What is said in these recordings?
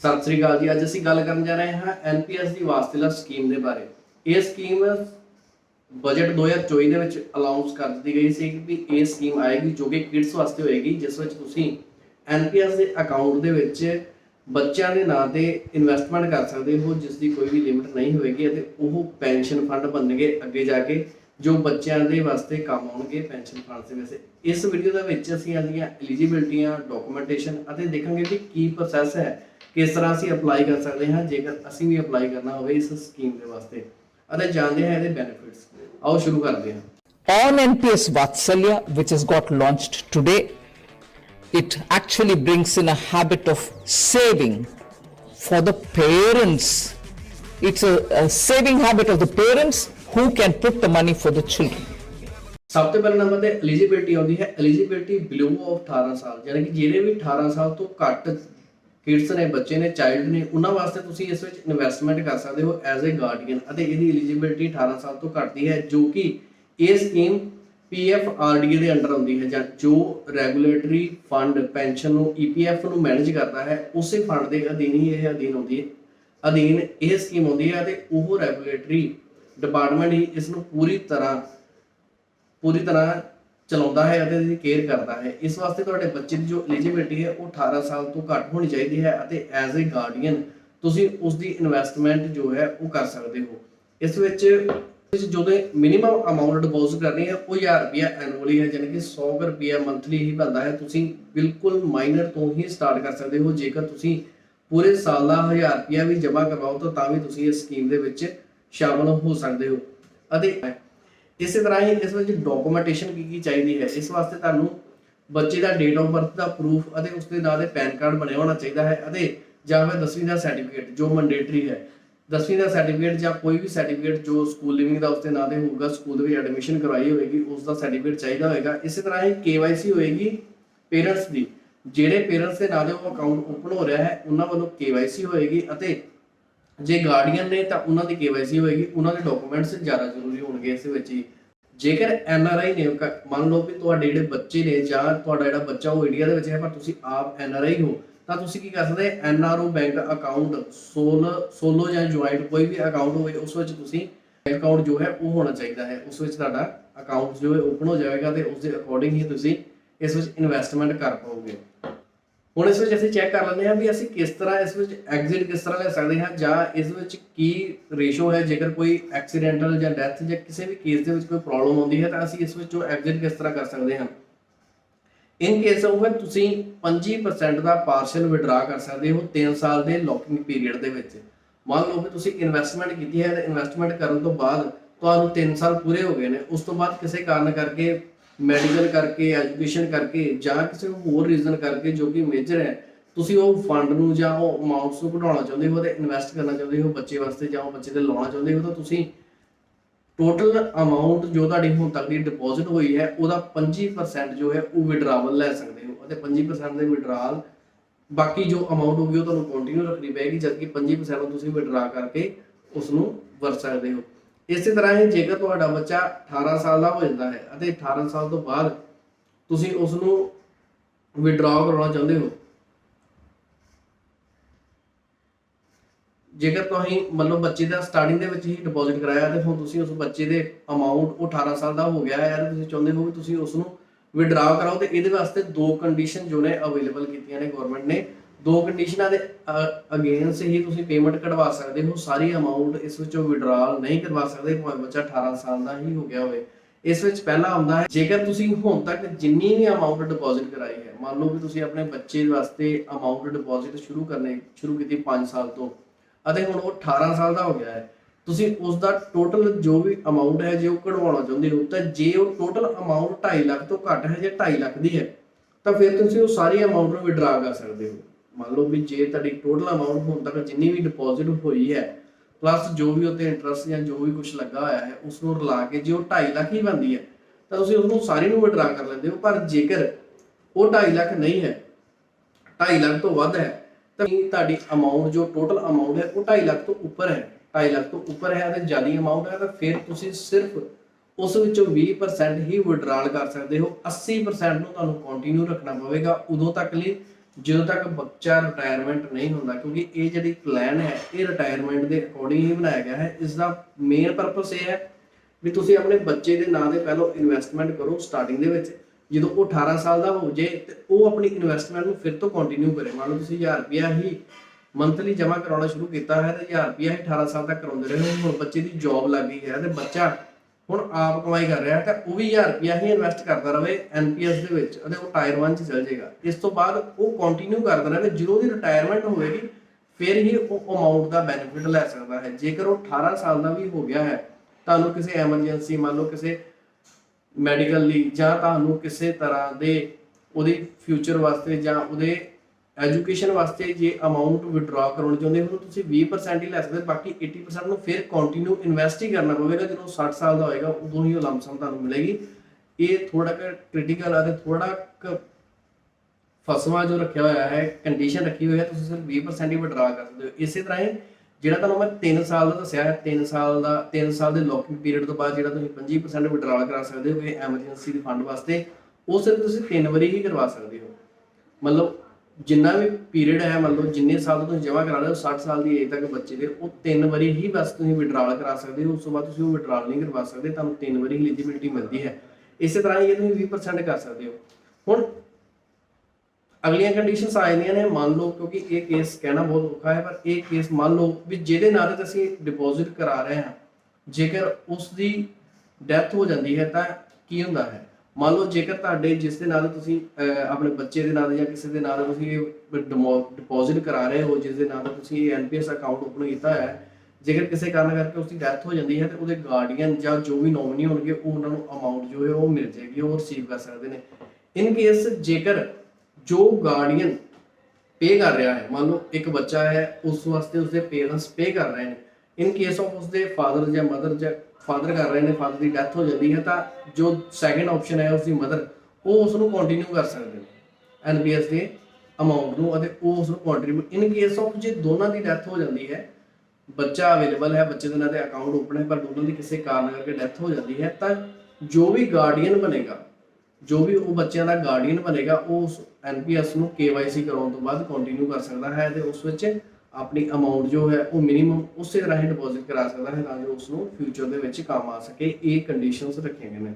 ਸਤਿ ਸ੍ਰੀ ਅਕਾਲ ਜੀ, ਅੱਜ ਅਸੀਂ ਗੱਲ ਕਰਨ ਜਾ ਰਹੇ ਹਾਂ ਐਨਪੀਐਸ ਦੀ ਵਾਸਤੇਲਾ ਸਕੀਮ ਦੇ ਬਾਰੇ। ਇਹ ਸਕੀਮ ਬਜਟ 2024 ਦੇ ਵਿੱਚ ਅਨਾਉਂਸ ਕਰ ਦਿੱਤੀ ਗਈ ਸੀ ਕਿ ਵੀ ਇਹ ਸਕੀਮ ਆਏਗੀ ਜੋ ਕਿ ਕਿਡਸ ਵਾਸਤੇ ਹੋਏਗੀ, ਜਿਸ ਵਿੱਚ ਤੁਸੀਂ ਐਨਪੀਐਸ ਦੇ ਅਕਾਊਂਟ ਦੇ ਵਿੱਚ ਬੱਚਿਆਂ ਦੇ ਨਾਂ ਤੇ ਇਨਵੈਸਟਮੈਂਟ ਕਰ ਸਕਦੇ ਹੋ, ਜਿਸ ਦੀ ਕੋਈ ਵੀ ਲਿਮਿਟ ਨਹੀਂ ਹੋਏਗੀ ਅਤੇ ਉਹ ਪੈਨਸ਼ਨ ਫੰਡ ਬਣਨਗੇ ਅੱਗੇ ਜਾ ਕੇ, ਜੋ ਬੱਚਿਆਂ ਦੇ ਵਾਸਤੇ ਕੰਮ ਆਉਣਗੇ ਪੈਨਸ਼ਨ ਫੰਡ ਦੇ ਵਿੱਚ। ਇਸ ਵੀਡੀਓ ਦੇ ਵਿੱਚ ਅਸੀਂ ਇਹਦੀਆਂ ਐਲੀਜੀਬਿਲਟੀਆਂ ਡਾਕੂਮੈਂਟੇਸ਼ਨ ਅਤੇ ਦੇਖਾਂਗੇ ਕਿ ਕੀ ਪ੍ਰੋਸੈਸ ਹੈ ਕਿਸ ਤਰ੍ਹਾਂ ਅਸੀਂ ਅਪਲਾਈ ਕਰ ਸਕਦੇ ਹਾਂ ਜੇਕਰ ਅਸੀਂ ਵੀ ਅਪਲਾਈ ਕਰਨਾ ਹੋਵੇ ਇਸ ਸਕੀਮ ਦੇ ਵਾਸਤੇ ਅਤੇ ਜਾਣਦੇ ਹਾਂ ਇਹਦੇ ਬੈਨੀਫਿਟਸ ਆਓ ਸ਼ੁਰੂ ਕਰਦੇ ਹਾਂ On NPS Vatsalya, which has got launched today, it actually brings in a habit of saving for the parents. It's a, a saving habit of the parents who can put the money for the children. ਸਭ ਤੋਂ ਪਹਿਲਾ number ਤੇ eligibility ਆਉਂਦੀ ਹੈ eligibility below of 18 ਸਾਲ ਯਾਨੀ ਕਿ ਜਿਹੜੇ ਵੀ 18 ਸਾਲ ਤੋਂ ਘੱਟ ਕਿਡਸ ਨੇ, ਬੱਚੇ ਨੇ, ਚਾਈਲਡ ਨੇ, ਉਹਨਾਂ ਵਾਸਤੇ ਤੁਸੀਂ ਇਸ ਵਿੱਚ ਇਨਵੈਸਟਮੈਂਟ ਕਰ ਸਕਦੇ ਹੋ ਐਜ਼ ਅ ਗਾਰਡੀਅਨ ਅਤੇ ਇਹਦੀ ਐਲੀਜੀਬਿਲਟੀ 18 ਸਾਲ ਤੋਂ ਘੱਟ ਦੀ ਹੈ, ਜੋ ਕਿ ਇਹ ਸਕੀਮ ਪੀਐਫਆਰਡੀਏ ਦੇ ਅੰਡਰ ਆਉਂਦੀ ਹੈ ਜਾਂ ਜੋ ਰੈਗੂਲੇਟਰੀ ਫੰਡ ਪੈਨਸ਼ਨ ਨੂੰ ਈਪੀਐਫ ਨੂੰ ਮੈਨੇਜ ਕਰਦਾ ਹੈ, ਉਸੇ ਫੰਡ ਦੇ ਅਧੀਨ ਹੀ ਇਹ ਅਧੀਨ ਆਉਂਦੀ ਹੈ। ਅਧੀਨ ਇਹ ਸਕੀਮ ਆਉਂਦੀ ਹੈ ਤੇ ਉਹ ਰੈਗੂਲੇਟਰੀ ਡਿਪਾਰਟਮੈਂਟ ਹੀ ਇਸ ਨੂੰ ਪੂਰੀ ਤਰ੍ਹਾਂ ਪੂਰੀ ਤਰ੍ਹਾਂ ਚਲਾਉਂਦਾ ਹੈ ਅਤੇ ਇਹਦੀ ਕੇਅਰ ਕਰਦਾ ਹੈ। ਇਸ ਵਾਸਤੇ ਤੁਹਾਡੇ ਬੱਚੇ ਦੀ ਜੋ ਐਲੀਜੀਬਿਲਟੀ ਹੈ, ਉਹ 18 ਸਾਲ ਤੋਂ ਘੱਟ ਹੋਣੀ ਚਾਹੀਦੀ ਹੈ ਅਤੇ ਐਜ਼ ਅ ਗਾਰਡੀਅਨ ਤੁਸੀਂ ਉਸ ਦੀ ਇਨਵੈਸਟਮੈਂਟ ਜੋ ਹੈ, ਉਹ ਕਰ ਸਕਦੇ ਹੋ। ਇਸ ਵਿੱਚ ਜਦੋਂ ਮਿਨੀਮਮ ਅਮਾਉਂਟ ਡਿਪੋਜ਼ਿਟ ਕਰਨੀ ਹੈ, ਉਹ 1000 ਰੁਪਿਆ ਐਨੂਅਲੀ ਹੈ ਯਾਨੀ ਕਿ 100 ਰੁਪਿਆ ਮੰਥਲੀ ਹੀ ਬਣਦਾ ਹੈ। ਤੁਸੀਂ ਬਿਲਕੁਲ ਮਾਈਨਰ ਤੋਂ ਹੀ ਸਟਾਰਟ ਕਰ ਸਕਦੇ ਹੋ। ਜੇਕਰ ਤੁਸੀਂ ਪੂਰੇ ਸਾਲ ਦਾ 1000 ਰੁਪਿਆ ਵੀ ਜਮ੍ਹਾਂ ਕਰਵਾਓ, ਤਾਂ ਤਾਂ ਵੀ ਤੁਸੀਂ ਇਸ ਸਕੀਮ ਦੇ ਵਿੱਚ ਸ਼ਾਮਲ ਹੋ ਸਕਦੇ ਹੋ। ਅਤੇ ਇਸੇ ਤਰ੍ਹਾਂ ਹੀ ਇਸ ਵਿੱਚ ਡਾਕੂਮੈਂਟੇਸ਼ਨ ਕੀ ਕੀ ਚਾਹੀਦੀ ਹੈ, ਇਸ ਵਾਸਤੇ ਤੁਹਾਨੂੰ ਬੱਚੇ ਦਾ ਡੇਟ ਆਫ ਬਰਥ ਦਾ ਪ੍ਰੂਫ ਅਤੇ ਉਸ ਦੇ ਨਾਂ ਦੇ ਪੈਨ ਕਾਰਡ ਬਣਿਆ ਹੋਣਾ ਚਾਹੀਦਾ ਹੈ ਅਤੇ ਜਾਂ ਫਿਰ 10ਵੀਂ ਦਾ ਸਰਟੀਫਿਕੇਟ ਜੋ ਮੈਂਡੇਟਰੀ ਹੈ। 10ਵੀਂ ਦਾ ਸਰਟੀਫਿਕੇਟ ਜਾਂ ਕੋਈ ਵੀ ਸਰਟੀਫਿਕੇਟ ਜੋ ਸਕੂਲ ਲਿਵਿੰਗ ਦਾ ਉਸ ਦੇ ਨਾਂ ਤੇ ਹੋਊਗਾ ਸਕੂਲ ਦੇ ਵਿੱਚ ਐਡਮਿਸ਼ਨ ਕਰਵਾਈ ਹੋਵੇਗੀ ਉਸ ਦਾ ਸਰਟੀਫਿਕੇਟ ਚਾਹੀਦਾ ਹੋਏਗਾ। ਇਸੇ ਤਰ੍ਹਾਂ ਹੀ KYC ਹੋਏਗੀ ਪੇਰੈਂਟਸ ਦੀ, ਜਿਹੜੇ ਪੇਰੈਂਟਸ ਦੇ ਨਾਂ ਦੇ ਉਹ ਅਕਾਊਂਟ ਓਪਨ ਹੋ ਰਿਹਾ ਹੈ, ਉਹਨਾਂ ਵੱਲੋਂ KYC ਹੋਏਗੀ ਅਤੇ ਜੇ ਗਾਰਡੀਅਨ ਨੇ ਤਾਂ ਉਹਨਾਂ ਦੀ KYC ਹੋਏਗੀ, ਉਹਨਾਂ ਦੇ ਡਾਕੂਮੈਂਟਸ ਜ਼ਿਆਦਾ ਜ਼ਰੂਰੀ ਹੋਣਗੇ। ਇਸ ਵਿੱਚ ਹੀ ਜੇਕਰ ਐੱਨ ਆਰ ਆਈ ਨੇ ਕ- ਮੰਨ ਲਓ ਵੀ ਤੁਹਾਡੇ ਜਿਹੜੇ ਬੱਚੇ ਨੇ ਜਾਂ ਤੁਹਾਡਾ ਜਿਹੜਾ ਬੱਚਾ ਉਹ ਇੰਡੀਆ ਦੇ ਵਿੱਚ ਹੈ, ਪਰ ਤੁਸੀਂ ਆਪ ਐੱਨ ਆਰ ਆਈ ਹੋ, ਤਾਂ ਤੁਸੀਂ ਕੀ ਕਰ ਸਕਦੇ N R O bank account sole, solo ਜਾਂ ਜੁਆਇੰਟ ਕੋਈ ਵੀ ਅਕਾਊਂਟ ਹੋਵੇ, ਉਸ ਵਿੱਚ ਤੁਸੀਂ ਅਕਾਊਂਟ ਜੋ ਹੈ ਉਹ ਹੋਣਾ ਚਾਹੀਦਾ ਹੈ। ਉਸ ਵਿੱਚ ਤੁਹਾਡਾ ਅਕਾਊਂਟ ਜੋ ਹੈ ਓਪਨ ਹੋ ਜਾਏਗਾ ਤੇ ਉਸ ਦੇ ਅਕੋਰਡਿੰਗ ਹੀ ਤੁਸੀਂ ਇਸ ਵਿੱਚ ਇਨਵੈਸਟਮੈਂਟ ਕਰ ਪਾਓਗੇ। ਹੁਣ ਇਸ ਵਿੱਚ ਅਸੀਂ ਚੈੱਕ ਕਰ ਲੈਂਦੇ ਹਾਂ ਵੀ ਅਸੀਂ ਕਿਸ ਤਰ੍ਹਾਂ ਇਸ ਵਿੱਚ ਐਗਜ਼ਿਟ ਕਿਸ ਤਰ੍ਹਾਂ ਲੈ ਸਕਦੇ ਹਾਂ ਜਾਂ ਇਸ ਵਿੱਚ ਕੀ ਰੇਸ਼ੋ ਹੈ। ਜੇਕਰ ਕੋਈ ਐਕਸੀਡੈਂਟਲ ਜਾਂ ਡੈਥ ਜਾਂ ਕਿਸੇ ਵੀ ਕੇਸ ਦੇ ਵਿੱਚ ਕੋਈ ਪ੍ਰੋਬਲਮ ਆਉਂਦੀ ਹੈ ਤਾਂ ਅਸੀਂ ਇਸ ਵਿੱਚੋਂ ਐਗਜ਼ਿਟ ਕਿਸ ਤਰ੍ਹਾਂ ਕਰ ਸਕਦੇ ਹਾਂ। ਇਨ ਕੇਸ ਆਫ ਤੁਸੀਂ 25% ਦਾ ਪਾਰਸ਼ਲ ਵਿਡਰਾ ਕਰ ਸਕਦੇ ਹੋ 3 ਸਾਲ ਦੇ ਲੌਕਿੰਗ ਪੀਰੀਅਡ ਦੇ ਵਿੱਚ। ਮੰਨ ਲਓ ਕਿ ਤੁਸੀਂ ਇਨਵੈਸਟਮੈਂਟ ਕੀਤੀ ਹੈ ਤੇ ਇਨਵੈਸਟਮੈਂਟ ਕਰਨ ਤੋਂ ਬਾਅਦ ਤੁਹਾਨੂੰ 3 ਸਾਲ ਪੂਰੇ ਹੋ ਗਏ ਨੇ। ਉਸ ਤੋਂ ਬਾਅਦ ਕਿਸੇ ਕਾਰਨ ਕਰਕੇ ਮੈਡੀਕਲ ਕਰਕੇ, ਐਜੂਕੇਸ਼ਨ ਕਰਕੇ ਜਾਂ ਕਿਸੇ ਹੋਰ ਰੀਜ਼ਨ ਕਰਕੇ ਜੋ ਕਿ ਮੇਜਰ ਹੈ, ਤੁਸੀਂ ਉਹ ਫੰਡ ਨੂੰ ਜਾਂ ਉਹ ਅਮਾਉਂਟਸ ਨੂੰ ਕਢਾਉਣਾ ਚਾਹੁੰਦੇ ਹੋ ਤੇ ਇਨਵੈਸਟ ਕਰਨਾ ਚਾਹੁੰਦੇ ਹੋ ਬੱਚੇ ਵਾਸਤੇ ਜਾਂ ਉਹ ਬੱਚੇ ਤੇ ਲਾਉਣਾ ਚਾਹੁੰਦੇ ਹੋ, ਤਾਂ ਤੁਸੀਂ ਟੋਟਲ ਅਮਾਉਂਟ ਜੋ ਤੁਹਾਡੀ ਹੁਣ ਤੱਕ ਦੀ ਡਿਪੋਜ਼ਿਟ ਹੋਈ ਹੈ, ਉਹਦਾ 25% ਜੋ ਹੈ ਉਹ ਵਿਡਰਾਵਲ ਲੈ ਸਕਦੇ ਹੋ ਅਤੇ 25% ਦੇ ਵਿਡਰਾਲ ਬਾਕੀ ਜੋ ਅਮਾਉਂਟ ਹੋਊਗੀ ਉਹ ਤੁਹਾਨੂੰ ਕੰਟੀਨਿਊ ਰੱਖਣੀ ਪਏਗੀ, ਜਦਕਿ 25% ਨੂੰ ਤੁਸੀਂ ਵਿਡਰਾ ਕਰਕੇ ਉਸ ਨੂੰ ਵਰਤ ਸਕਦੇ ਹੋ। ਇਸੇ ਤਰ੍ਹਾਂ ਹੀ ਜੇਕਰ ਤੁਹਾਡਾ ਬੱਚਾ 18 ਸਾਲ ਦਾ ਹੋ ਜਾਂਦਾ ਹੈ ਅਤੇ 18 ਸਾਲ ਤੋਂ ਬਾਅਦ ਤੁਸੀਂ ਉਸ ਨੂੰ ਵਿਡਰਾ ਕਰਾਉਣਾ ਚਾਹੁੰਦੇ ਹੋ, ਜੇਕਰ ਤੁਸੀਂ ਮਤਲਬ ਬੱਚੇ ਦਾ ਸਟਾਰਟਿੰਗ ਦੇ ਵਿੱਚ ਹੀ ਡਿਪੋਜ਼ਿਟ ਕਰਾਇਆ ਤੇ ਹੁਣ ਤੁਸੀਂ ਉਸ ਬੱਚੇ ਦੇ ਅਮਾਉਂਟ ਉਹ 18 ਸਾਲ ਦਾ ਹੋ ਗਿਆ ਹੈ ਤੇ ਤੁਸੀਂ ਚਾਹੁੰਦੇ ਹੋ ਕਿ ਤੁਸੀਂ ਉਸ ਨੂੰ ਵਿਡਰਾ ਕਰਾਓ ਤੇ ਇਹਦੇ ਵਾਸਤੇ ਦੋ ਕੰਡੀਸ਼ਨ ਜੋ ਨੇ ਅਵੇਲੇਬਲ ਕੀਤੀਆਂ ਨੇ ਗਵਰਨਮੈਂਟ ਨੇ। ਦੋ ਕੰਡੀਸ਼ਨਾਂ ਦੇ ਅਗੇਂਸਟ ਹੀ ਤੁਸੀਂ ਪੇਮੈਂਟ ਕਢਵਾ ਸਕਦੇ ਹੋ, ਸਾਰੀ ਅਮਾਉਂਟ ਇਸ ਵਿੱਚੋਂ ਵਿਡਰਾਲ ਨਹੀਂ ਕਰਵਾ ਸਕਦੇ, ਭਾਵੇਂ ਬੱਚਾ 18 ਸਾਲ ਦਾ ਹੀ ਹੋ ਗਿਆ ਹੋਵੇ। ਇਸ ਵਿੱਚ ਪਹਿਲਾ ਆਉਂਦਾ ਹੈ, ਜੇਕਰ ਤੁਸੀਂ ਹੁਣ ਤੱਕ ਜਿੰਨੀ ਵੀ ਅਮਾਉਂਟ ਡਿਪੋਜ਼ਿਟ ਕਰਾਈ ਹੈ, ਮੰਨ ਲਓ ਕਿ ਤੁਸੀਂ ਆਪਣੇ ਬੱਚੇ ਵਾਸਤੇ ਅਮਾਉਂਟ ਡਿਪੋਜ਼ਿਟ ਸ਼ੁਰੂ ਕਰਨੇ, ਸ਼ੁਰੂ ਕੀਤੀ 5 ਸਾਲ ਤੋਂ, ਅਤੇ ਹੁਣ ਉਹ 18 ਸਾਲ ਦਾ ਹੋ ਗਿਆ ਹੈ, ਤੁਸੀਂ ਉਸ ਦਾ ਟੋਟਲ ਜੋ ਵੀ ਅਮਾਉਂਟ ਹੈ, ਜੇ ਉਹ ਕਢਵਾਉਣਾ ਚਾਹੁੰਦੇ ਹੋ, ਤਾਂ ਜੇ ਉਹ ਟੋਟਲ ਅਮਾਉਂਟ 2.5 ਲੱਖ ਤੋਂ ਘੱਟ ਹੈ, ਜਾਂ 2.5 ਲੱਖ ਦੀ ਹੈ, ਤਾਂ ਫਿਰ ਤੁਸੀਂ ਉਹ ਸਾਰੀ ਅਮਾਉਂਟ ਨੂੰ ਵਿਡਰਾ ਕਰ ਸਕਦੇ ਹੋ। ਮੰਨ ਲਓ ਵੀ ਜੇ ਤੁਹਾਡੀ ਟੋਟਲ ਅਮਾਉਂਟ ਹੁਣ ਤੱਕ ਜਿੰਨੀ ਵੀ ਡਿਪੋਜ਼ਿਟ ਹੋਈ ਹੈ ਪਲੱਸ ਜੋ ਵੀ ਉੱਤੇ ਇੰਟਰਸਟ ਜਾਂ ਜੋ ਵੀ ਕੁਝ ਲੱਗਾ ਹੋਇਆ ਹੈ ਉਸ ਨੂੰ ਰਲਾ ਕੇ ਜੇ ਉਹ 2.5 ਲੱਖ ਹੀ ਬਣਦੀ ਹੈ, ਤਾਂ ਤੁਸੀਂ ਉਸ ਨੂੰ ਸਾਰੀ ਨੂੰ ਵਿਡਰਾ ਕਰ ਲੈਂਦੇ ਹੋ। ਪਰ ਜੇਕਰ ਉਹ 2.5 ਲੱਖ ਨਹੀਂ ਹੈ 2.5 ਲੱਖ ਤੋਂ ਵੱਧ ਹੈ, ਤਾਂ ਤੁਹਾਡੀ ਅਮਾਉਂਟ ਜੋ ਟੋਟਲ ਅਮਾਉਂਟ ਹੈ, ਉਹ 2.5 ਲੱਖ ਤੋਂ ਉੱਪਰ ਹੈ। 2.5 ਲੱਖ ਤੋਂ ਉੱਪਰ ਹੈ ਤੇ ਜ਼ਿਆਦਾ ਅਮਾਉਂਟ ਹੈ ਤਾਂ ਫਿਰ ਤੁਸੀਂ ਸਿਰਫ ਉਸ ਵਿੱਚੋਂ 20% ਹੀ ਵਿਡਰਾਲ ਕਰ ਸਕਦੇ ਹੋ। 80% ਨੂੰ ਤੁਹਾਨੂੰ ਕੰਟੀਨਿਊ ਰੱਖਣਾ ਪਵੇਗਾ ਉਦੋਂ ਤੱਕ ਲਈ। ਜਦੋਂ ਤੱਕ ਬੱਚਾ ਰਿਟਾਇਰਮੈਂਟ ਨਹੀਂ ਹੁੰਦਾ, ਕਿਉਂਕਿ ਇਹ ਜਿਹੜੀ ਪਲਾਨ ਹੈ, ਇਹ ਰਿਟਾਇਰਮੈਂਟ ਦੇ ਅਕੋਰਡਿੰਗ ਹੀ ਬਣਾਇਆ ਗਿਆ ਹੈ। ਇਸ ਦਾ ਮੇਨ ਪਰਪਸ ਇਹ ਹੈ ਵੀ ਤੁਸੀਂ ਆਪਣੇ ਬੱਚੇ ਦੇ ਨਾਂ ਦੇ ਪਹਿਲਾਂ ਇਨਵੈਸਟਮੈਂਟ ਕਰੋ ਸਟਾਰਟਿੰਗ ਦੇ ਵਿੱਚ। ਜਦੋਂ ਉਹ 18 ਸਾਲ ਦਾ ਹੋ ਜੇ ਤੇ ਉਹ ਆਪਣੀ ਇਨਵੈਸਟਮੈਂਟ ਨੂੰ ਫਿਰ ਤੋਂ ਕੰਟੀਨਿਊ ਕਰੇ। ਮੰਨ ਲਓ ਤੁਸੀਂ 1000 ਰੁਪਿਆ ਹੀ ਮੰਥਲੀ ਜਮ੍ਹਾਂ ਕਰਾਉਣਾ ਸ਼ੁਰੂ ਕੀਤਾ ਹੈ ਤੇ 1000 ਰੁਪਿਆ ਹੀ 18 ਸਾਲ ਤੱਕ ਕਰਾਉਂਦੇ ਰਹੇ। ਹੋ ਹੁਣ ਬੱਚੇ ਦੀ ਜੌਬ ਲੱਗ ਗਈ ਹੈ ਤੇ ਬੱਚਾ ਹੁਣ ਆਪ ਕਮਾਈ ਕਰ ਰਿਹਾ ਤਾਂ ਉਹ ਵੀ 1000 ਰੁਪਿਆ ਹੀ ਇਨਵੈਸਟ ਕਰਦਾ ਰਵੇ ਐਨਪੀਐਸ ਦੇ ਵਿੱਚ ਅਤੇ ਉਹ ਟਾਇਰ 1 ਚ ਚਲ ਜਾਏਗਾ। ਇਸ ਤੋਂ ਬਾਅਦ ਉਹ ਕੰਟੀਨਿਊ ਕਰਦਾ ਰਹੇ ਜਦੋਂ ਦੀ ਰਿਟਾਇਰਮੈਂਟ ਹੋਵੇਗੀ, ਫਿਰ ਹੀ ਉਹ ਅਮਾਉਂਟ ਦਾ ਬੈਨੀਫਿਟ ਲੈ ਸਕਦਾ ਹੈ। ਜੇਕਰ ਉਹ 18 ਸਾਲ ਦਾ ਵੀ ਹੋ ਗਿਆ ਹੈ, ਤੁਹਾਨੂੰ ਕਿਸੇ ਐਮਰਜੈਂਸੀ ਮੰਨ ਲਓ ਕਿਸੇ ਮੈਡੀਕਲ ਲਈ ਜਾਂ ਤੁਹਾਨੂੰ ਕਿਸੇ ਤਰ੍ਹਾਂ ਦੇ ਉਹਦੇ ਫਿਊਚਰ ਵਾਸਤੇ ਜਾਂ ਉਹਦੇ ਐਜੂਕੇਸ਼ਨ ਵਾਸਤੇ ਜੇ ਅਮਾਉਂਟ ਵਿਡਰਾ ਕਰਾਉਣੀ ਚਾਹੁੰਦੇ ਹੋ ਤਾਂ ਤੁਸੀਂ 20% ਹੀ ਲੈ ਸਕਦੇ ਹੋ, ਬਾਕੀ 80% ਨੂੰ ਫਿਰ ਕੰਟੀਨਿਊ ਇਨਵੈਸਟ ਹੀ ਕਰਨਾ ਪਵੇਗਾ ਜਦੋਂ 60 ਸਾਲ ਦਾ ਹੋਏਗਾ ਉਦੋਂ ਹੀ ਉਹ ਲੰਮਸਮ ਤੁਹਾਨੂੰ ਮਿਲੇਗੀ। ਇਹ ਥੋੜਾ ਕੁ ਕ੍ਰਿਟੀਕਲ ਅਤੇ ਤੇ ਥੋੜਾ ਕੁ ਫਸਵਾ ਜੋ ਰੱਖਿਆ ਹੋਇਆ ਹੈ ਕੰਡੀਸ਼ਨ ਰੱਖੀ ਹੋਈ ਹੈ ਤੁਸੀਂ ਸਿਰਫ 20% ਹੀ ਵਿਡਰਾ ਕਰ ਸਕਦੇ ਹੋ। ਇਸੇ ਤਰ੍ਹਾਂ ਹੀ ਜਿਹੜਾ ਤੁਹਾਨੂੰ ਮੈਂ 3 ਸਾਲ ਦਾ ਦੱਸਿਆ ਹੈ 3 ਸਾਲ ਦਾ 3 ਸਾਲ ਦੇ ਲੌਕਿੰਗ ਪੀਰੀਅਡ ਤੋਂ ਬਾਅਦ ਜਿਹੜਾ ਤੁਸੀਂ 25% ਵਿਡਰਾ ਕਰਾ ਸਕਦੇ ਹੋ ਇਹ ਐਮਰਜੈਂਸੀ ਦੇ ਫੰਡ ਵਾਸਤੇ ਉਹ ਸਿਰਫ ਤੁਸੀਂ ਤਿੰਨ ਵਾਰੀ ਹੀ ਕਰਵਾ ਸਕਦੇ ਹੋ। ਮਤਲਬ ਜਿੰਨਾ ਵੀ ਪੀਰੀਅਡ ਹੈ, ਮੰਨ ਲਓ ਜਿੰਨੇ ਸਾਲ ਦਾ ਤੁਸੀਂ ਜਮ੍ਹਾਂ ਕਰਾ ਰਹੇ ਹੋ 60 ਸਾਲ ਦੀ ਏਜ ਤੱਕ ਬੱਚੇ ਦੇ, ਉਹ ਤਿੰਨ ਵਾਰੀ ਹੀ ਬਸ ਤੁਸੀਂ ਵਿਡਰਾਲ ਕਰਾ ਸਕਦੇ ਹੋ। ਉਸ ਤੋਂ ਬਾਅਦ ਤੁਸੀਂ ਉਹ ਵਿਡਰਾਲ ਨਹੀਂ ਕਰਵਾ ਸਕਦੇ, ਤੁਹਾਨੂੰ ਤਿੰਨ ਵਾਰੀ ਐਲੀਜੀਬਿਲਟੀ ਮਿਲਦੀ ਹੈ। ਇਸੇ ਤਰ੍ਹਾਂ ਹੀ ਇਹ ਤੁਸੀਂ 20% ਕਰ ਸਕਦੇ ਹੋ। ਹੁਣ ਅਗਲੀਆਂ ਕੰਡੀਸ਼ਨਸ ਆ ਜਾਂਦੀਆਂ ਨੇ, ਮੰਨ ਲਓ ਕਿਉਂਕਿ ਇਹ ਕੇਸ ਕਹਿਣਾ ਬਹੁਤ ਔਖਾ ਹੈ, ਪਰ ਇਹ ਕੇਸ ਮੰਨ ਲਓ ਵੀ ਜਿਹਦੇ ਨਾਂ ਤੇ ਅਸੀਂ ਡਿਪੋਜ਼ਿਟ ਕਰਾ ਰਹੇ ਹਾਂ। ਜੇਕਰ ਉਸ ਦੀ ਡੈਥ ਹੋ ਜਾਂਦੀ ਹੈ ਤਾਂ ਕੀ ਹੁੰਦਾ ਹੈ? ਮੰਨ ਲਓ ਜੇਕਰ ਤੁਹਾਡੇ ਜਿਸ ਦੇ ਨਾਲ ਤੁਸੀਂ ਆਪਣੇ ਬੱਚੇ ਦੇ ਨਾਲ ਜਾਂ ਕਿਸੇ ਦੇ ਨਾਲ ਤੇ ਤੁਸੀਂ ਡਿਪੋਜ਼ਿਟ ਕਰਾ ਰਹੇ ਹੋ, ਜਿਸ ਦੇ ਨਾਲ ਤੇ ਤੁਸੀਂ ਇਹ ਐਨਪੀਐਸ ਅਕਾਊਂਟ ਓਪਨ ਕੀਤਾ ਹੈ, ਜੇਕਰ ਕਿਸੇ ਕਾਰਨ ਕਰਕੇ ਉਸ ਦੀ ਡੈਥ ਹੋ ਜਾਂਦੀ ਹੈ, ਤੇ ਉਹਦੇ ਗਾਰਡੀਅਨ ਜਾਂ ਜੋ ਵੀ ਨੋਮਨੀ ਹੋਣਗੇ, ਉਹ ਉਹਨਾਂ ਨੂੰ ਅਮਾਉਂਟ ਜੋ ਹੈ ਉਹ ਮਿਲ ਜਾਏਗੀ, ਉਹ ਰਿਸੀਵ ਕਰ ਸਕਦੇ ਨੇ। ਇਨ ਕੇਸ ਜੇਕਰ ਜੋ ਗਾਰਡੀਅਨ ਪੇ ਕਰ ਰਿਹਾ ਹੈ, ਮੰਨ ਲਓ ਇੱਕ ਬੱਚਾ ਹੈ, ਉਸ ਵਾਸਤੇ ਉਸਦੇ ਪੇਰੈਂਟਸ ਪੇ ਕਰ ਰਹੇ ਨੇ ਇਨ ਕੇਸ ਆਫ ਉਸਦੇ ਫਾਦਰ ਜਾਂ ਮਦਰ ਜਾਂ ਫਾਦਰ ਕਰ ਰਹੇ ਨੇ ਫਾਦਰ ਦੀ ਡੈਥ ਹੋ ਜਾਂਦੀ ਹੈ, ਤਾਂ ਜੋ ਸੈਕੰਡ ਆਪਸ਼ਨ ਹੈ ਉਸਦੀ ਮਦਰ ਉਹ ਉਸ ਨੂੰ ਕੰਟੀਨਿਊ ਕਰ ਸਕਦੇ ਨੇ ਐਨਪੀਐਸ ਦੇ ਅਮਾਉਂਟ ਨੂੰ ਅਤੇ ਉਹ ਉਸ ਨੂੰ ਕੰਟਰੀਬਿਊਟ ਇਨ ਕੇਸ ਆਫ ਜੇ ਦੋਨਾਂ ਦੀ ਡੈਥ ਹੋ ਜਾਂਦੀ ਹੈ, ਬੱਚਾ ਅਵੇਲੇਬਲ ਹੈ, ਬੱਚੇ ਦੇ ਨਾਂ ਤੇ ਅਕਾਊਂਟ ਓਪਨ ਹੈ, ਪਰ ਦੋਨਾਂ ਦੀ ਕਿਸੇ ਕਾਰਨ ਕਰਕੇ ਡੈਥ ਹੋ ਜਾਂਦੀ ਹੈ, ਤਾਂ ਜੋ ਵੀ ਗਾਰਡੀਅਨ ਬਣੇਗਾ, ਜੋ ਵੀ ਉਹ ਬੱਚਿਆਂ ਦਾ ਗਾਰਡੀਅਨ ਬਣੇਗਾ, ਉਹ ਉਸ ਐਨਪੀਐਸ ਨੂੰ ਕੇਵਾਈਸੀ ਕਰਾਉਣ ਤੋਂ ਬਾਅਦ ਕੰਟੀਨਿਊ ਕਰ ਸਕਦਾ ਹੈ ਤੇ ਉਸ ਵਿੱਚ ਆਪਣੀ ਅਮਾਉਂਟ ਜੋ ਹੈ ਉਹ ਮਿਨੀਮਮ ਉਸੇ ਤਰ੍ਹਾਂ ਹੀ ਡਿਪੋਜ਼ਿਟ ਕਰਾ ਸਕਦਾ ਹੈ, ਤਾਂ ਜੋ ਉਸ ਨੂੰ ਫਿਊਚਰ ਦੇ ਵਿੱਚ ਕੰਮ ਆ ਸਕੇ। ਇਹ ਕੰਡੀਸ਼ਨਸ ਰੱਖੀਆਂ ਗਏ ਨੇ।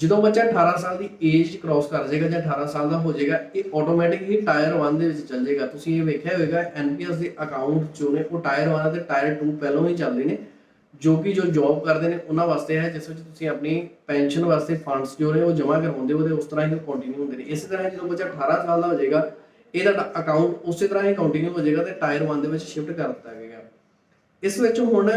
ਜਦੋਂ ਬੱਚਾ 18 ਸਾਲ ਦੀ ਏਜ ਕ੍ਰਾਸ ਕਰ ਜਾਏਗਾ ਜਾਂ 18 ਸਾਲ ਦਾ ਹੋ ਜਾਏਗਾ, ਇਹ ਆਟੋਮੈਟਿਕ ਹੀ ਟਾਇਰ 1 ਦੇ ਵਿੱਚ ਚੱਲ ਜਾਏਗਾ। ਤੁਸੀਂ ਇਹ ਵੇਖਿਆ ਹੋਵੇਗਾ ਐਨਪੀਐਸ ਦੇ ਅਕਾਊਂਟ ਜੋ ਨੇ, ਉਹ ਟਾਇਰ 1 ਅਤੇ ਟਾਇਰ 2 ਪਹਿਲਾਂ ਹੀ ਚੱਲਦੇ ਨੇ। ਜੋ ਕਿ ਜੋ ਜੌਬ ਕਰਦੇ ਨੇ, ਉਹਨਾਂ ਵਾਸਤੇ ਹੈ, ਜਿਸ ਵਿੱਚ ਤੁਸੀਂ ਆਪਣੀ ਪੈਨਸ਼ਨ ਵਾਸਤੇ ਫੰਡਸ ਜੋ ਨੇ, ਉਹ ਜਮ੍ਹਾਂ ਕਰਵਾਉਂਦੇ ਹੋ ਤੇ ਉਸ ਤਰ੍ਹਾਂ ਹੀ ਕੰਟੀਨਿਊ ਹੁੰਦੇ ਨੇ। ਇਸੇ ਤਰ੍ਹਾਂ ਜਦੋਂ ਬੱਚਾ 18 ਸਾਲ ਦਾ ਹੋ ਜਾਏਗਾ ਇਹਦਾ ਅਕਾਊਂਟ ਉਸੇ ਤਰ੍ਹਾਂ ਹੀ ਕੰਟੀਨਿਊ ਹੋ ਜਾਏਗਾ ਤੇ ਟਾਇਰ 1 ਦੇ ਵਿੱਚ ਸ਼ਿਫਟ ਕਰ ਦਿੱਤਾ ਜਾਏਗਾ। ਇਸ ਵਿੱਚ ਹੁਣ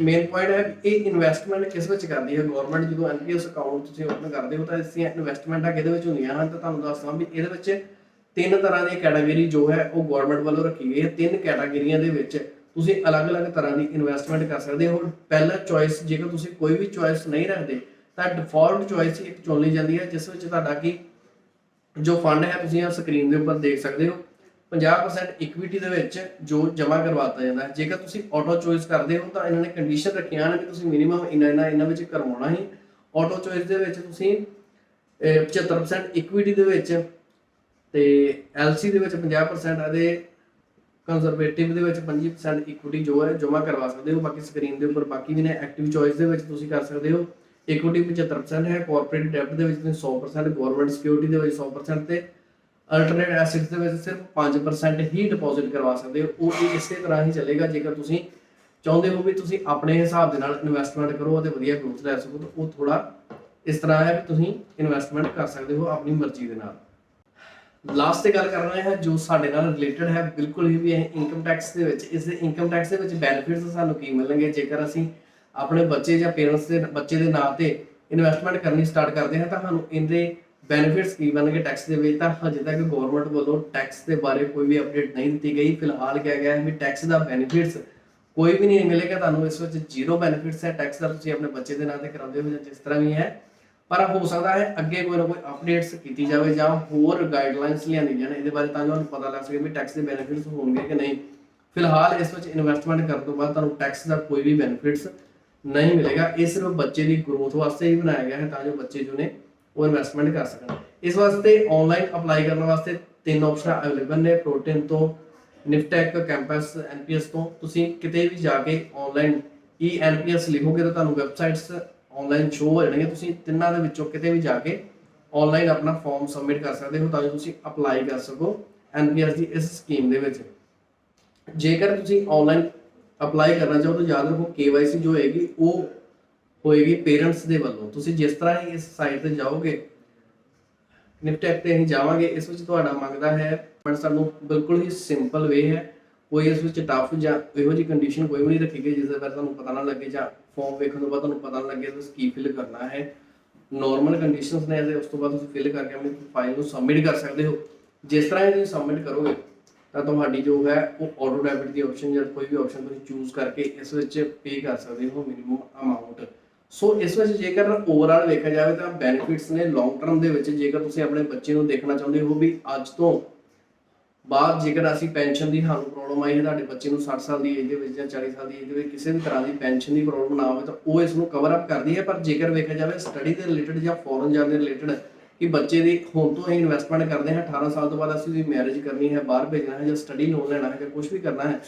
ਮੇਨ ਪੁਆਇੰਟ ਹੈ ਕਿ ਇਹ ਇਨਵੈਸਟਮੈਂਟ ਕਿਸ ਵਿੱਚ ਕਰਦੀ ਹੈ? ਗਵਰਨਮੈਂਟ ਜਦੋਂ ਐਨਪੀਐਸ ਅਕਾਊਂਟ ਤੁਸੀਂ ਓਪਨ ਕਰਦੇ ਹੋ, ਤਾਂ ਇਸ ਦੀਆਂ ਇਨਵੈਸਟਮੈਂਟਾਂ ਕਿਹਦੇ ਵਿੱਚ ਹੁੰਦੀਆਂ ਹਨ? ਤਾਂ ਤੁਹਾਨੂੰ ਦੱਸਦਾ ਵੀ ਇਹਦੇ ਵਿੱਚ ਤਿੰਨ ਤਰ੍ਹਾਂ ਦੀ ਕੈਟਾਗਰੀ ਜੋ ਹੈ, ਉਹ ਗਵਰਨਮੈਂਟ ਵੱਲੋਂ ਰੱਖੀ ਗਈ ਹੈ। ਤਿੰਨ ਕੈਟਾਗਰੀਆਂ ਦੇ ਵਿੱਚ ਤੁਸੀਂ ਅਲੱਗ-ਅਲੱਗ ਤਰ੍ਹਾਂ ਦੀ ਇਨਵੈਸਟਮੈਂਟ ਕਰ ਸਕਦੇ ਹੋ। ਪਹਿਲਾ ਚੁਆਇਸ ਜੇਕਰ ਤੁਸੀਂ ਕੋਈ ਵੀ ਚੁਆਇਸ ਨਹੀਂ ਰੱਖਦੇ ਤਾਂ ਡਿਫਾਲਟ ਚੁਆਇਸ ਇੱਕ ਚੁਣ ਲਈ ਜਾਂਦੀ ਹੈ ਜਿਸ ਵਿੱਚ ਤੁਹਾਡਾ ਕੀ ਜੋ ਫੰਡ ਹੈ ਤੁਸੀਂ ਆ ਸਕਰੀਨ ਦੇ ਉੱਪਰ ਦੇਖ ਸਕਦੇ ਹੋ। 50% ਇਕੁਇਟੀ ਦੇ ਵਿੱਚ ਜੋ ਜਮ੍ਹਾਂ ਕਰਵਾਤਾ ਜਾਂਦਾ ਹੈ। ਜੇਕਰ ਤੁਸੀਂ ਆਟੋ ਚੋਇਸ ਕਰਦੇ ਹੋ ਤਾਂ ਇਹਨਾਂ ਨੇ ਕੰਡੀਸ਼ਨ ਰੱਖੀਆਂ ਹਨ ਕਿ ਤੁਸੀਂ ਮਿਨੀਮਮ ਇਨਾ ਇਨਾ ਇਹਨਾਂ ਵਿੱਚ ਕਰਵਾਉਣਾ ਹੀ। ਆਟੋ ਚੋਇਸ ਦੇ ਵਿੱਚ ਤੁਸੀਂ ਅਹ, 75% ਇਕੁਇਟੀ ਦੇ ਵਿੱਚ ਤੇ ਐਲਸੀ ਦੇ ਵਿੱਚ 50% ਅਤੇ ਕੰਜ਼ਰਵੇਟਿਵ ਦੇ ਵਿੱਚ 25% ਇਕੁਇਟੀ ਜੋ ਹੈ ਜਮ੍ਹਾਂ ਕਰਵਾ ਸਕਦੇ ਹੋ, ਬਾਕੀ ਸਕਰੀਨ ਦੇ ਉੱਪਰ ਬਾਕੀ ਵੀ ਨੇ ਐਕਟਿਵ ਚੋਇਸ ਦੇ ਵਿੱਚ ਤੁਸੀਂ ਕਰ ਸਕਦੇ ਹੋ। ਇਕੁਇਟੀ 75% ਹੈ ਕਾਰਪੋਰੇਟ ਡੈਬਟ ਦੇ ਵਿੱਚ ਤੁਸੀਂ 100% ਗਵਰਨਮੈਂਟ ਸਿਕਿਉਰਿਟੀ ਦੇ ਵਿੱਚ 100% ਤੇ ਅਲਟਰਨੇਟ ਐਸੈਟਸ ਦੇ ਵਿੱਚ ਸਿਰਫ 5% ਹੀ ਡਿਪੋਜ਼ਿਟ ਕਰਵਾ ਸਕਦੇ ਹੋ। ਉਹ ਇਹ ਇਸੇ ਤਰ੍ਹਾਂ ਹੀ ਚੱਲੇਗਾ, ਜੇਕਰ ਤੁਸੀਂ ਚਾਹੁੰਦੇ ਹੋ ਵੀ ਤੁਸੀਂ ਆਪਣੇ ਹਿਸਾਬ ਦੇ ਨਾਲ ਇਨਵੈਸਟਮੈਂਟ ਕਰੋ ਅਤੇ ਵਧੀਆ ਗਰੋਥ ਲੈ ਸਕੋ, ਤਾਂ ਉਹ ਥੋੜਾ ਇਸ ਤਰ੍ਹਾਂ ਹੈ ਕਿ ਤੁਸੀਂ ਇਨਵੈਸਟਮੈਂਟ ਕਰ ਸਕਦੇ ਹੋ ਆਪਣੀ ਮਰਜ਼ੀ ਦੇ ਨਾਲ। ਲਾਸਟ ਤੇ ਗੱਲ ਕਰ ਰਹੇ ਹਾਂ, ਜੋ ਸਾਡੇ ਨਾਲ ਰਿਲੇਟਡ ਹੈ, ਬਿਲਕੁਲ ਹੀ ਵੀ ਇਹ ਇਨਕਮ ਟੈਕਸ ਦੇ ਵਿੱਚ, ਇਸ ਦੇ ਇਨਕਮ ਟੈਕਸ ਦੇ ਵਿੱਚ ਬੈਨੀਫਿਟਸ ਸਾਨੂੰ ਕੀ ਮਿਲਣਗੇ? ਜੇਕਰ ਅਸੀਂ ਆਪਣੇ ਬੱਚੇ ਜਾਂ ਪੇਰੈਂਟਸ ਦੇ ਬੱਚੇ ਦੇ ਨਾਂ ਤੇ ਇਨਵੈਸਟਮੈਂਟ ਕਰਨੀ ਸਟਾਰਟ ਕਰਦੇ ਹਾਂ, ਤਾਂ ਸਾਨੂੰ ਇਹਦੇ ਬੈਨੀਫਿਟਸ ਕੀ ਬਣਨਗੇ ਟੈਕਸ ਦੇ ਵਿੱਚ? ਤਾਂ ਹਜੇ ਤੱਕ ਗਵਰਨਮੈਂਟ ਵੱਲੋਂ ਟੈਕਸ ਦੇ ਬਾਰੇ ਕੋਈ ਵੀ ਅਪਡੇਟ ਨਹੀਂ ਦਿੱਤੀ ਗਈ। ਫਿਲਹਾਲ ਕਿਹਾ ਗਿਆ ਹੈ ਵੀ ਟੈਕਸ ਦਾ ਬੈਨੀਫਿਟਸ ਕੋਈ ਵੀ ਨਹੀਂ ਮਿਲੇਗਾ। ਤੁਹਾਨੂੰ ਇਸ ਵਿੱਚ ਜ਼ੀਰੋ ਬੈਨੀਫਿਟਸ ਹੈ। ਟੈਕਸ ਦਾ ਤੁਸੀਂ ਆਪਣੇ ਬੱਚੇ ਦੇ ਨਾਂ ਤੇ ਕਰਾਉਂਦੇ ਹੋ ਜਾਂ ਜਿਸ ਤਰ੍ਹਾਂ ਵੀ ਹੈ ਪਰ ਹੋ ਸਕਦਾ ਹੈ ਅੱਗੇ ਕੋਈ ਨਾ ਕੋਈ ਅਪਡੇਟਸ ਕੀਤੀ ਜਾਵੇ ਜਾਂ ਹੋਰ ਗਾਈਡਲਾਈਨਸ ਲਿਆਂਦੀ ਜਾਣ ਇਹਦੇ ਬਾਰੇ ਤਾਂ ਤੁਹਾਨੂੰ ਪਤਾ ਲੱਗ ਸਕੇ ਵੀ ਟੈਕਸ ਦੇ ਬੈਨੀਫਿਟਸ ਹੋਣਗੇ ਕਿ ਨਹੀਂ। ਫਿਲਹਾਲ ਇਸ ਵਿੱਚ ਇਨਵੈਸਟਮੈਂਟ ਕਰਨ ਤੋਂ ਬਾਅਦ ਤੁਹਾਨੂੰ ਟੈਕਸ ਦਾ ਕੋਈ ਵੀ ਬੈਨੀਫਿਟਸ ਨਹੀਂ ਮਿਲੇਗਾ। ਇਹ ਸਿਰਫ ਬੱਚੇ ਦੀ ਗਰੋਥ ਵਾਸਤੇ ਹੀ ਬਣਾਇਆ ਗਿਆ ਹੈ ਤਾਂ ਜੋ ਬੱਚੇ ਜੋ ਨੇ ਉਹ ਇਨਵੈਸਟਮੈਂਟ ਕਰ ਸਕਣ। ਇਸ ਵਾਸਤੇ ਆਨਲਾਈਨ ਅਪਲਾਈ ਕਰਨ ਵਾਸਤੇ ਤਿੰਨ ਆਪਸ਼ਨ ਅਵੇਲੇਬਲ ਨੇ। ਪ੍ਰੋਟਿਨ ਤੋਂ ਨਿਫਟੈਕ ਕੈਂਪਸ ਐਨਪੀਐਸ ਤੋਂ। ਤੁਸੀਂ ਕਿਤੇ ਵੀ ਜਾ ਕੇ ਆਨਲਾਈਨ ਈ ਐਨਪੀਐਸ ਲਿਖੋਗੇ ਤਾਂ ਤੁਹਾਨੂੰ ਵੈਬਸਾਈਟਸ ਆਨਲਾਈਨ ਸ਼ੋ ਹੋ ਜਾਣਗੇ, ਤੁਸੀਂ ਤਿੰਨਾਂ ਦੇ ਵਿੱਚੋਂ ਕਿਤੇ ਵੀ ਜਾ ਕੇ ਆਨਲਾਈਨ ਆਪਣਾ ਫਾਰਮ ਸਬਮਿਟ ਕਰ ਸਕਦੇ ਹੋ ਤਾਂ ਜੋ ਤੁਸੀਂ ਅਪਲਾਈ ਕਰ ਸਕੋ ਐਨਪੀਐਸ ਦੀ ਇਸ ਸਕੀਮ ਦੇ ਵਿੱਚ। ਜੇਕਰ ਤੁਸੀਂ ਆਨਲਾਈਨ ਅਪਲਾਈ ਕਰਨਾ ਚਾਹੋ ਤਾਂ ਯਾਦ ਰੱਖੋ KYC ਜੋ ਹੋਏਗੀ, ਉਹ ਹੋਏਗੀ ਪੇਰੈਂਟਸ ਦੇ ਵੱਲੋਂ। ਤੁਸੀਂ ਜਿਸ ਤਰ੍ਹਾਂ ਹੀ ਇਸ ਸਾਈਟ ਤੇ ਜਾਓਗੇ ਨਿਪਟੈਕ ਤੇ ਅਸੀਂ ਜਾਵਾਂਗੇ, ਇਸ ਵਿੱਚ ਤੁਹਾਡਾ ਮੰਗਦਾ ਹੈ, ਪਰ ਸਾਨੂੰ ਬਿਲਕੁਲ ਹੀ ਸਿੰਪਲ ਵੇ ਹੈ। ਕੋਈ ਇਸ ਵਿੱਚ ਟਫ ਜਾਂ ਇਹੋ ਜਿਹੀ ਕੰਡੀਸ਼ਨ ਕੋਈ ਵੀ ਨਹੀਂ ਰੱਖੀ ਗਈ ਜਿਸ ਦੇ ਬਾਰੇ ਤੁਹਾਨੂੰ ਪਤਾ ਨਾ ਲੱਗੇ ਜਾਂ ਫਾਰਮ ਵੇਖਣ ਤੋਂ ਬਾਅਦ ਤੁਹਾਨੂੰ ਪਤਾ ਨਾ ਲੱਗੇ ਤੁਸੀਂ ਕੀ ਫਿਲ ਕਰਨਾ ਹੈ। ਨਾਰਮਲ ਕੰਡੀਸ਼ਨਸ ਨੇ ਤੇ ਉਸ ਤੋਂ ਬਾਅਦ ਤੁਸੀਂ ਫਿਲ ਕਰਕੇ ਆਪਣੀ ਫਾਈਲ ਨੂੰ ਸਬਮਿਟ ਕਰ ਸਕਦੇ ਹੋ। ਜਿਸ ਤਰ੍ਹਾਂ ਹੀ ਤੁਸੀਂ ਸਬਮਿਟ ਕਰੋਗੇ, ਤਾਂ ਤੁਹਾਡੀ ਜੋ ਹੈ, ਉਹ ਆਟੋ ਡੈਬਿਟ ਦੀ ਆਪਸ਼ਨ ਜਾਂ ਕੋਈ ਵੀ ਆਪਸ਼ਨ ਤੁਸੀਂ ਚੂਜ਼ ਕਰਕੇ ਇਸ ਵਿੱਚ ਪੇ ਕਰ ਸਕਦੇ ਹੋ ਮਿਨੀਮਮ ਅਮਾਉਂਟ ਸੋ ਇਸ ਵਿੱਚ ਜੇਕਰ ਓਵਰਆਲ ਵੇਖਿਆ ਜਾਵੇ ਤਾਂ ਬੈਨੀਫਿਟਸ ਨੇ ਲੌਂਗ ਟਰਮ ਦੇ ਵਿੱਚ, ਜੇਕਰ ਤੁਸੀਂ ਆਪਣੇ ਬੱਚੇ ਨੂੰ ਦੇਖਣਾ ਚਾਹੁੰਦੇ ਹੋ ਵੀ ਅੱਜ ਤੋਂ ਬਾਅਦ ਜੇਕਰ ਅਸੀਂ ਪੈਨਸ਼ਨ ਦੀ ਸਾਨੂੰ ਪ੍ਰੋਬਲਮ ਆਈ ਹੈ, ਤੁਹਾਡੇ ਬੱਚੇ ਨੂੰ 60 ਸਾਲ ਦੀ ਏਜ ਦੇ ਵਿੱਚ ਜਾਂ 40 ਸਾਲ ਦੀ ਏਜ ਦੇ ਵਿੱਚ ਕਿਸੇ ਵੀ ਤਰ੍ਹਾਂ ਦੀ ਪੈਨਸ਼ਨ ਦੀ ਪ੍ਰੋਬਲਮ ਨਾ ਹੋਵੇ ਤਾਂ ਉਹ ਇਸ ਨੂੰ ਕਵਰ ਅਪ ਕਰਦੀ ਹੈ। ਪਰ ਜੇਕਰ ਵੇਖਿਆ ਜਾਵੇ ਸਟੱਡੀ ਦੇ ਰਿਲੇਟਡ ਜਾਂ ਫੋਰਨ ਜਾਣ ਦੇ ਰਿਲੇਟਡ ਕਿ ਬੱਚੇ ਦੀ ਹੁਣ ਤੋਂ ਹੀ ਇਨਵੈਸਟਮੈਂਟ ਕਰਦੇ ਹਾਂ 18 ਸਾਲ ਤੋਂ ਬਾਅਦ ਅਸੀਂ ਉਹਦੀ ਮੈਰਿਜ ਕਰਨੀ ਹੈ, ਬਾਹਰ ਭੇਜਣਾ ਹੈ ਜਾਂ ਸਟੱਡੀ ਲੋਨ ਲੈਣਾ ਹੈ ਜਾਂ ਕੁਝ ਵੀ ਕਰਨਾ ਹੈ,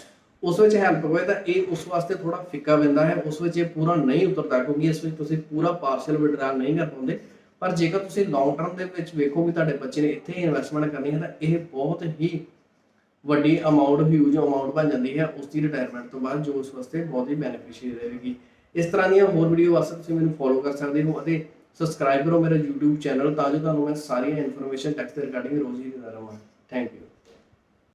ਉਸ ਵਿੱਚ ਹੈਲਪ ਹੋਵੇ ਤਾਂ ਇਹ ਉਸ ਵਾਸਤੇ ਥੋੜਾ ਫਿੱਕਾ ਪੈਂਦਾ ਹੈ, ਉਸ ਵਿੱਚ ਇਹ ਪੂਰਾ ਨਹੀਂ ਉਤਰਦਾ ਕਿਉਂਕਿ ਇਸ ਵਿੱਚ ਤੁਸੀਂ ਪੂਰਾ ਪਾਰਸ਼ਲ ਵਿਡਰਾਲ ਨਹੀਂ ਕਰ ਪਾਉਂਦੇ। ਪਰ ਜੇਕਰ ਤੁਸੀਂ ਲੌਂਗ ਟਰਮ ਦੇ ਵਿੱਚ ਵੇਖੋ ਵੀ ਤੁਹਾਡੇ ਬੱਚੇ ਨੇ ਇੱਥੇ ਹੀ ਇਨਵੈਸਟਮੈਂਟ ਕਰਨੀ ਹੈ, ਤਾਂ ਇਹ ਬਹੁਤ ਹੀ ਵੱਡੀ ਅਮਾਉਂਟ ਹਿਊਜ ਅਮਾਉਂਟ ਬਣ ਜਾਂਦੀ ਹੈ ਉਸ ਦੀ ਰਿਟਾਇਰਮੈਂਟ ਤੋਂ ਬਾਅਦ, ਜੋ ਉਸ ਵਾਸਤੇ ਬਹੁਤ ਹੀ ਬੈਨੀਫੀਸ਼ੀਅਲ ਰਹੇਗੀ। ਇਸ ਤਰ੍ਹਾਂ ਦੀਆਂ ਹੋਰ ਵੀਡੀਓ ਵਾਸਤੇ ਤੁਸੀਂ ਮੈਨੂੰ ਫੋਲੋ ਕਰ ਸਕਦੇ ਹੋ ਅਤੇ ਸਬਸਕ੍ਰਾਈਬ ਕਰੋ ਮੇਰਾ YouTube ਚੈਨਲ ਤਾਂ ਜੋ ਤੁਹਾਨੂੰ ਮੈਂ ਸਾਰੀਆਂ ਇਨਫੋਰਮੇਸ਼ਨ ਟੈਕਸ ਦੇ ਰਿਗਾਰਡਿੰਗ ਰੋਜ਼ ਹੀ ਦਿੰਦਾ ਰਹਾਂ। Thank you